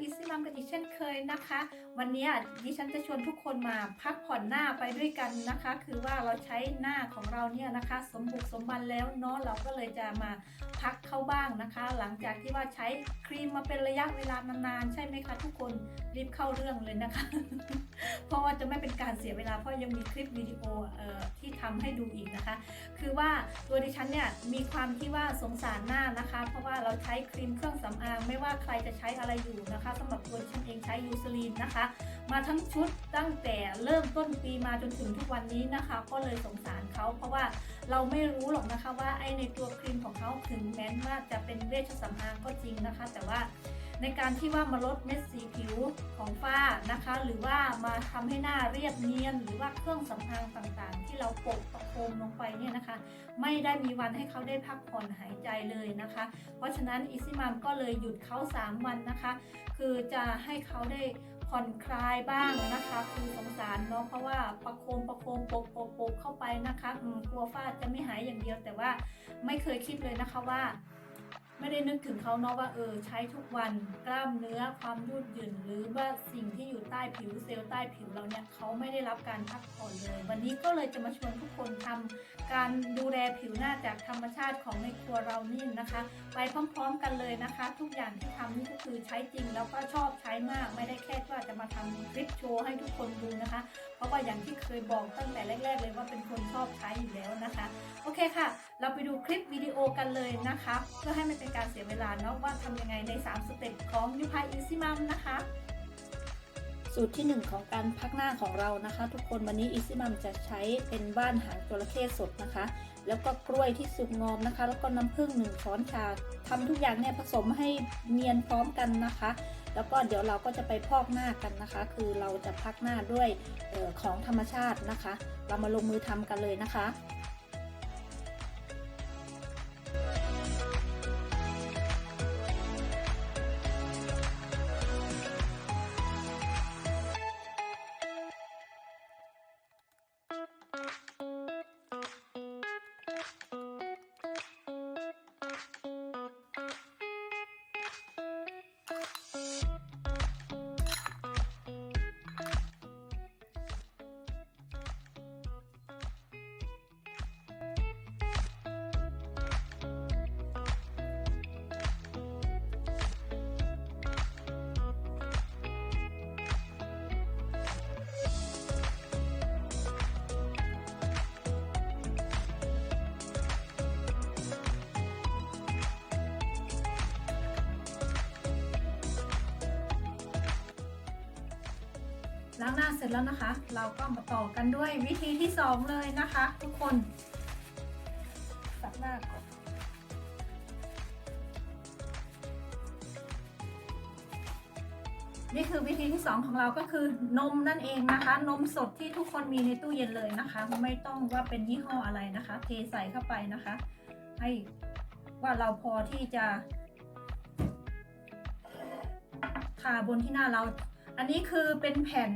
อีซี่มัมกันอีกเช่นเคยนะคะ วันนี้ดิฉันจะชวนทุกคนมาพักผ่อนหน้าไปด้วยกันนะคะ คือว่าเราใช้หน้าของเราเนี่ยนะคะ สมบุกสมบันแล้วเนาะเราก็เลยจะมาพักเข้าบ้างนะคะ หลังจากที่ว่าใช้ครีมมาเป็นระยะเวลานานๆใช่ไหมคะทุกคนรีบเข้าเรื่องเลยนะคะ เพราะว่าจะไม่เป็นการเสียเวลาเพราะยังมีคลิปวิดีโอออที่ทำให้ดูอีกนะคะ คือว่าตัวดิฉันเนี่ยมีความที่ว่าสงสารหน้านะคะ เพราะว่าเราใช้ครีมเครื่องสำอางไม่ว่าใครจะใช้อะไรอยู่นะคะสำหรับตัวฉันเองใช้ยูซลีนนะคะ มาทั้งชุดตั้งแต่เริ่มต้นปีมาจนถึงทุกวันนี้นะคะ ก็เลยสงสารเขาเพราะว่าเราไม่รู้หรอกนะคะว่าไอในตัวครีมของเขาถึงแม้ว่าจะเป็นเวชสำอางก็จริงนะคะ แต่ว่าในการที่ว่ามาลดเม็ดสีผิว ของฝ้านะคะ หรือว่ามาทำให้หน้าเรียบเนียน หรือว่าเครื่องสำอางต่างๆ ที่เราโปะประโคมลงไปเนี่ยนะคะ ไม่ได้มีวันให้เขาได้พักผ่อนหายใจเลยนะคะ เพราะฉะนั้นอิซิมัมก็เลยหยุดเขา 3 วันนะคะ คือจะให้เขาได้ผ่อนคลายบ้างนะคะ คือสงสารเนาะเพราะว่าประโคมประโคมโปกโปกโปกเข้าไปนะคะกลัวฝ้าจะไม่หายอย่างเดียว แต่ว่าไม่เคยคิดเลยนะคะว่า ไม่ได้นึกถึงเขาเนาะว่าเออใช้ทุกวันกล้ามเนื้อความยืดหยุ่น หรือว่าสิ่งที่อยู่ใต้ผิวเซลล์ใต้ผิวเราเนี่ยเขาไม่ได้รับการพักผ่อนเลย วันนี้ก็เลยจะมาชวนทุกคนทำการดูแลผิวหน้าจากธรรมชาติของในครัวเรานี่นะคะ ไปพร้อมๆกันเลยนะคะ ทุกอย่างที่ทำนี่ก็คือใช้จริงแล้วก็ชอบใช้มากไม่ได้แค่ว่าจะมาทำคลิปโชว์ให้ทุกคนดูนะคะ เพราะว่าอย่างที่เคยบอกตั้งแต่แรก ๆ เลยว่าเป็นคนชอบใช้อยู่แล้วนะคะ โอเคค่ะเราไปดูคลิปวิดีโอกันเลยนะคะ เพื่อให้ไม่เป็นการเสียเวลาเนาะว่าทำยังไงใน 3 สเต็ปของยูพายอีซิมัมนะคะ สูตรที่ 1 ของการพักหน้าของเรานะคะ ทุกคนวันนี้อีซิมัมจะใช้เป็นบ้านหางจระเข้สดนะคะ แล้วก็กล้วยที่สุกงอมนะคะ แล้วก็น้ำผึ้งหนึ่งช้อนชาทำทุกอย่างเนี่ยผสมให้เนียนพร้อมกันนะคะแล้วก็เดี๋ยวเราก็จะไปพอกหน้ากันนะคะ คือเราจะพักหน้าด้วยออของธรรมชาตินะคะ เรามาลงมือทำกันเลยนะคะ ล้างหน้าเสร็จแล้วนะคะ เราก็มาต่อกันด้วยวิธีที่ 2 เลยนะคะ ทุกคนสับหน้าก่อนนี่คือวิธีที่ 2 ของเราก็คือนมนั่นเองนะคะ นมสดที่ทุกคนมีในตู้เย็นเลยนะคะ ไม่ต้องว่าเป็นยี่ห้ออะไรนะคะ เทใส่เข้าไปนะคะ ให้ว่าเราพอที่จะทาบนที่หน้าเรา อันนี้คือเป็นแผ่น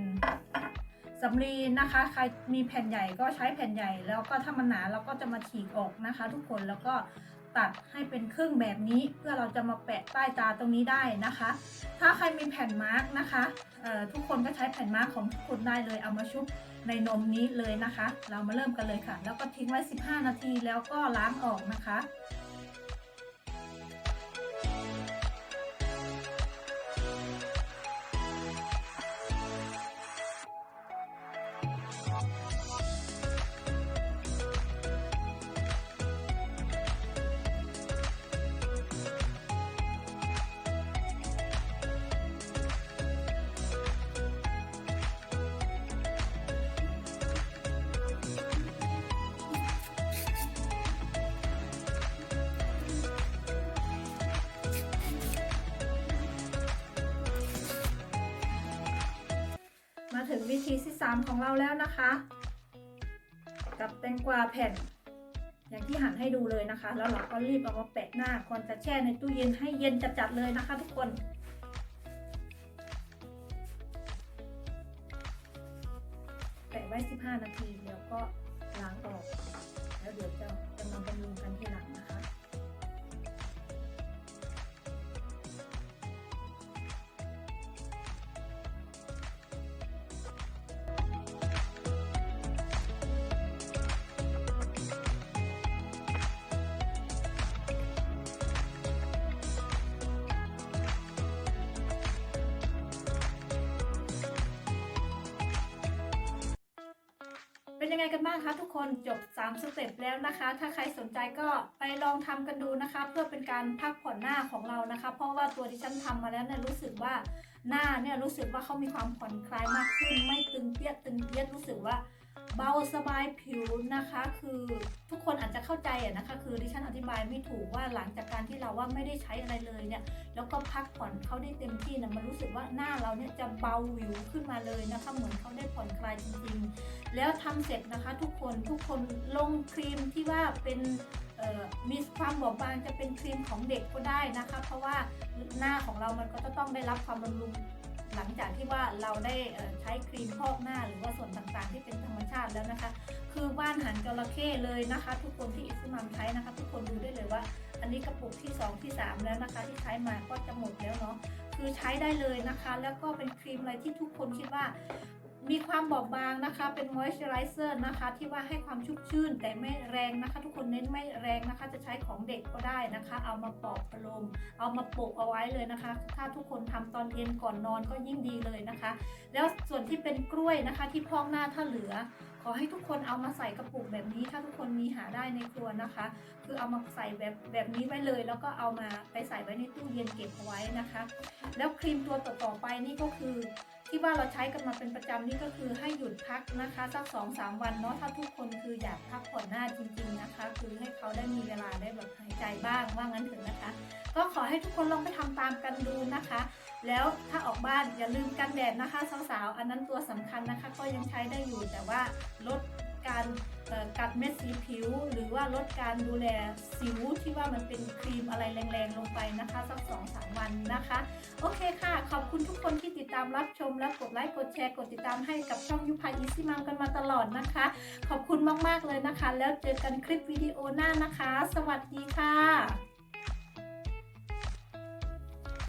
สำลีนะคะ ใครมีแผ่นใหญ่ก็ใช้แผ่นใหญ่ แล้วก็ถ้ามันหนาเราก็จะมาฉีกออกนะคะ ทุกคนแล้วก็ตัดให้เป็นครึ่งแบบนี้ เพื่อเราจะมาแปะใต้ตาตรงนี้ได้นะคะ ถ้าใครมีแผ่นมาร์กนะคะทุกคนก็ใช้แผ่นมาร์กของทุกคนได้เลยเอามาชุบในนมนี้เลยนะคะ เรามาเริ่มกันเลยค่ะ แล้วก็ทิ้งไว้ 15 นาทีแล้วก็ล้างออกนะคะ มาถึงวิธีที่3ของเราแล้วนะคะ กับแตงกวาแผ่น อย่างที่หันให้ดูเลยนะคะ แล้วเราก็รีบเอามาแปะหน้าก่อนจะแช่ในตู้เย็นให้เย็นจัดๆเลยนะคะ ทุกคนแปะไว้ 15 นาทีแล้วก็ล้างออก แล้วเดี๋ยวจะจะมาบำรุงกันทีหลัง เป็นยังไงกันบ้างคะทุกคนจบ 3 สเต็ปแล้วนะคะ ถ้าใครสนใจก็ไปลองทำกันดูนะคะ เพื่อเป็นการพักผ่อนหน้าของเรานะคะ เพราะว่าตัวที่ฉันทำมาแล้วเนี่ยรู้สึกว่าหน้าเนี่ยรู้สึกว่าเขามีความผ่อนคลายมากขึ้น ไม่ตึงเปียดตึงเปียดรู้สึกว่า เบาสบายผิวนะคะ คือทุกคนอาจจะเข้าใจอะนะคะ คือดิฉันอธิบายไม่ถูกว่าหลังจากการที่เราว่าไม่ได้ใช้อะไรเลยเนี่ย แล้วก็พักผ่อนเขาได้เต็มที่นะมันรู้สึกว่าหน้าเราเนี่ยจะเบาหวิวขึ้นมาเลยนะคะเหมือนเขาได้ผ่อนคลายจริงๆ แล้วทำเสร็จนะคะ ทุกคนทุกคนลงครีมที่ว่าเป็นมีความบอบบางจะเป็นครีมของเด็กก็ได้นะคะ เพราะว่าหน้าของเรามันก็จะต้องได้รับความบำรุง หลังจากที่ว่าเราได้ใช้ครีมพอกหน้า หรือว่าส่วนต่างๆที่เป็นธรรมชาติแล้วนะคะ คือว่านหันจระเข้เลยนะคะ ทุกคนที่อิสมามใช้นะคะ ทุกคนดูได้เลยว่า อันนี้กระปุกที่ 2 ที่ 3 แล้วนะคะ ที่ใช้มาก็จะหมดแล้วเนาะคือใช้ได้เลยนะคะ แล้วก็เป็นครีมอะไรที่ทุกคนคิดว่า มีความบอบบางนะคะ เป็นมอยส์เจอไรเซอร์นะคะ ที่ว่าให้ความชุ่มชื่น แต่ไม่แรงนะคะ ทุกคนเน้นไม่แรงนะคะ จะใช้ของเด็กก็ได้นะคะ เอามาปอกประโลมเอามาปะเอาไว้เลยนะคะ ถ้าทุกคนทำตอนเย็นก่อนนอนก็ยิ่งดีเลยนะคะ แล้วส่วนที่เป็นกล้วยนะคะ ที่พอกหน้าถ้าเหลือ ขอให้ทุกคนเอามาใส่กระปุกแบบนี้ ถ้าทุกคนมีหาได้ในครัวนะคะ คือเอามาใส่แบบแบบนี้ไว้เลย แล้วก็เอามาไปใส่ไว้ในตู้เย็นเก็บเอาไว้นะคะ แล้วครีมตัวต่อๆไปนี่ก็คือ ที่ว่าเราใช้กันมาเป็นประจำนี่ก็คือให้หยุดพักนะคะสักสองสามวันเนาะถ้าทุกคนคืออยากพักผ่อนหน้าจริง ๆนะคะ คือให้เขาได้มีเวลาได้แบบหายใจบ้างว่างั้นเถอะนะคะ ก็ขอให้ทุกคนลองไปทำตามกันดูนะคะ แล้วถ้าออกบ้านอย่าลืมกันแดดนะคะสาวๆอันนั้นตัวสำคัญนะคะ ก็ยังใช้ได้อยู่แต่ว่าลดการกัดเม็ดสีผิว หรือว่าลดการดูแลสิวที่ว่ามันเป็นครีมอะไรแรงๆลงไปนะคะสักสองสามวันนะคะ โอเคค่ะ ขอบคุณทุกคนที่ต ตามรับชมและกดไลค์กดแชร์กดติดตามให้กับช่องยุพายอีซี่มัมกันมาตลอดนะคะ ขอบคุณมากๆเลยนะคะ แล้วเจอกันคลิปวิดีโอหน้านะคะ สวัสดีค่ะ